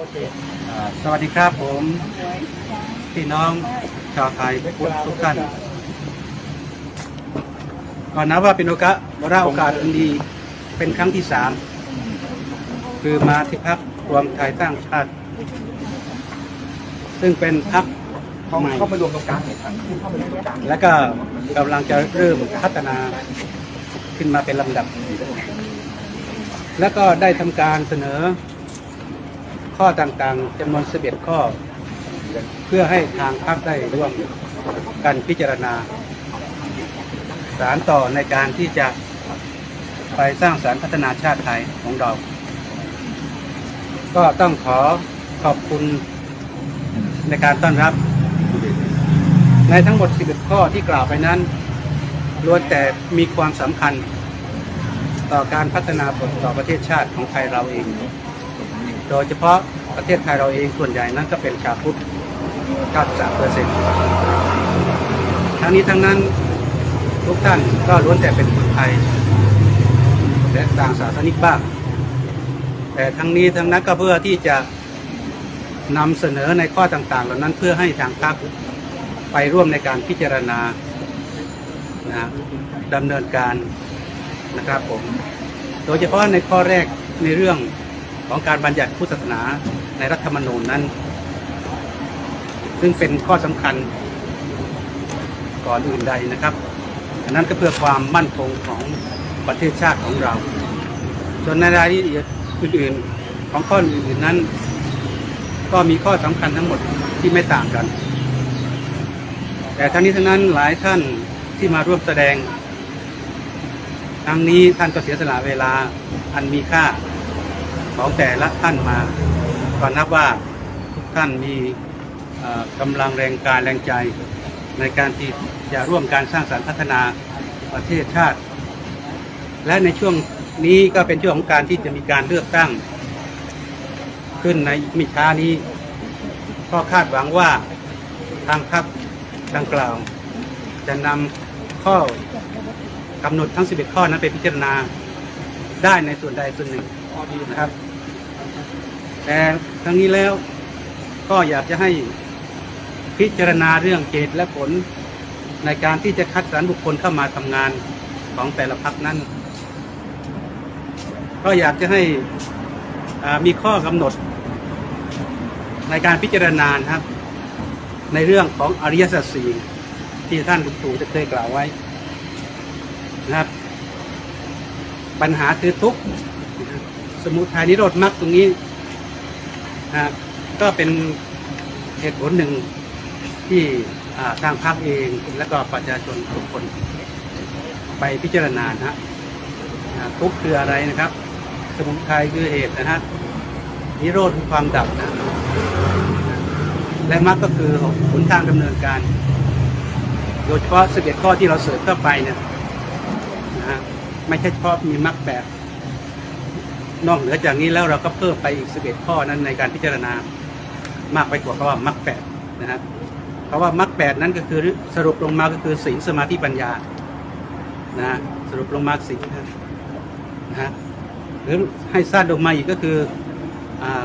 อ่าสวัสดีครับผมพี่น้องชาวไทยพุทธทุกท่านก่อนนะว่าเป็นโอกาสวาระโอกาสอันดีเป็นครั้งที่สามคือมาที่พักรวมไทยสร้างชาติ ซึ่งเป็นพักเขาใหม่เข้ามารวมตรงกลางเนี่ยครับเข้ามาตรงกลางและก็กำลังจะเริ่มพัฒนาขึ้นมาเป็นลำดับ แล้วก็ได้ทำการเสนอ ข้อต่างๆจำนวน 11 ข้อ เพื่อให้ทางพรรคได้ร่วมกันพิจารณา สารต่อในการที่จะไปสร้างสารพัฒนาชาติไทยของเรา ก็ต้องขอขอบคุณในการต้อนรับ ในทั้งหมด 11 ข้อที่กล่าวไปนั้นล้วนแต่มีความสำคัญต่อการพัฒนาผลต่อประเทศชาติของไทยเราเอง โดยเฉพาะประเทศไทยเราเองส่วนใหญ่นั้นก็เป็นชาวพุทธ93เปอร์เซ็นต์ทั้งนี้ทั้งนั้นทุกท่านก็ล้วนแต่เป็นคนไทย และต่างศาสนิกบ้าง แต่ทั้งนี้ทั้งนั้นก็เพื่อที่จะนำเสนอในข้อต่าง ๆ เหล่านั้นเพื่อให้ทางพรรคไปร่วมในการพิจารณานะดำเนินการนะครับผม โดยเฉพาะในข้อแรกในเรื่อง ของการบัญญัติพุทธศาสนาในรัฐธรรมนูญนั้น ซึ่งเป็นข้อสำคัญก่อนอื่นใดนะครับ อันนั้นก็เพื่อความมั่นคงของประเทศชาติของเรา ส่วนในรายละเอียดอื่นๆ ของข้ออื่นๆนั้น ก็มีข้อสำคัญทั้งหมดที่ไม่ต่างกัน แต่ทั้งนี้ทั้งนั้นหลายท่านที่มาร่วมแสดงครั้งนี้ท่านก็เสียสละเวลาอันมีค่า ของแต่ละท่านมาก็นับว่าทุกท่านมีกำลังแรงกายแรงใจในการที่จะร่วมการสร้างสรรค์พัฒนาประเทศชาติ และในช่วงนี้ก็เป็นช่วงของการที่จะมีการเลือกตั้ง ขึ้นในม่ช้านี้ก็คาดหวังว่าทางพรรคดังกล่าว จะนำข้อกำหนดทั้ง 11 ข้อนั้นไปพิจารณาได้ในส่วนใดส่วนหนึ่งนะครับ แต่ทั้งนี้แล้วก็อยากจะให้พิจารณาเรื่องเกตและผลในการที่จะคัดสรรบุคคลเข้ามาทำงานของแต่ละพักนั้น ก็อยากจะให้มีข้อกำหนด ในการพิจารณาครับ ในเรื่องของอริยสัจสี่ที่ท่านหลุงตู่จะเคยกล่าวไว้นะครับ ปัญหาคือทุกข์สมุทัยนิโรธมรรคตรงนี้ นะก็เป็นเหตุผลหนึ่งที่ทางพรรคเองและก็ประชาชนทุกคน ไปพิจารณานะฮะทุกคืออะไรนะครับ สมุทัยคือเหตุนะฮะนิโรธคือความดับนะและมรรคก็คือหนทางดำเนินการ โดยเฉพาะ11ข้อที่เราเสริมเข้าไปเนี่ยนะฮะไม่ใช่เฉพาะมีมรรคแปด นอกเหนือจากนี้แล้วเราก็เพิ่มไปอีก 11 ข้อนั้นในการพิจารณามากไปกว่าคำว่ามรรคแปดนะฮะเพราะว่ามรรคแปดนั้นก็คือสรุปลงมาก็คือศีลสมาธิปัญญานะฮะสรุปลงมาศีลนะนะฮะหรือให้สั้นลงมาอีกก็คืออ่า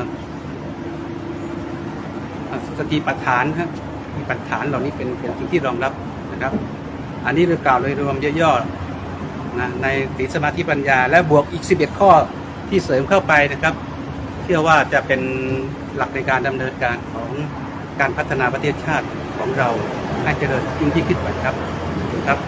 สติปัฏฐานครับมีปัฏฐานเหล่านี้เป็นเป็นสิ่งที่รองรับนะครับ อันนี้เรากล่าวโดยรวมย่อๆนะในศีลสมาธิปัญญา และบวกอีก 11 ข้อ ที่เสริมเข้าไปนะครับ เชื่อว่าจะเป็นหลักในการดำเนินการของการพัฒนาประเทศชาติของเราให้เจริญยิ่งที่ขึ้นไปครับครับ